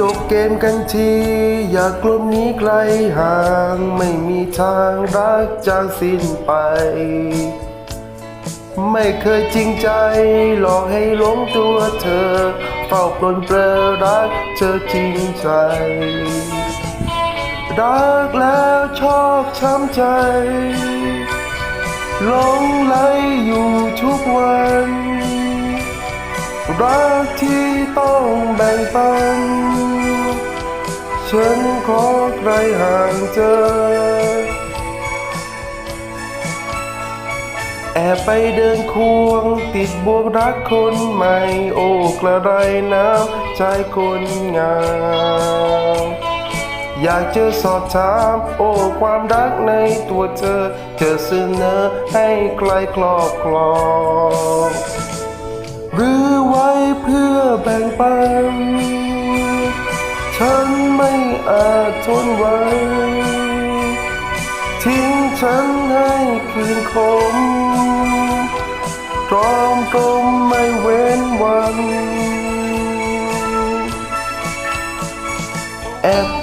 จบเกมกันที อยากกลมหนี้ไกลห่าง ไม่มีทางรักจางสิ้นไป ไม่เคยจริงใจ หลอกให้หลงตัวเธอ เฝ้าปลนเปลรักเธอจริงใจ รักแล้วชอบช้ำใจหลงไหลอยู่ทุกวันรักที่ต้องแบ่งปัน ฉันขอใครห่างเธอแอบไปเดินควงติดบวกรักคนใหม่ โอ้กระไรน้ำใจคนงามอยากจะสอบถามโอ้ความรักในตัวเธอจะเสนอให้ใครครอบครองหรือไว้เพื่อแบ่งปัน ฉันไม่อาจทนไหวทิ้งฉันให้คืนคมพร้อมกลมไม่เว้นวันแอบ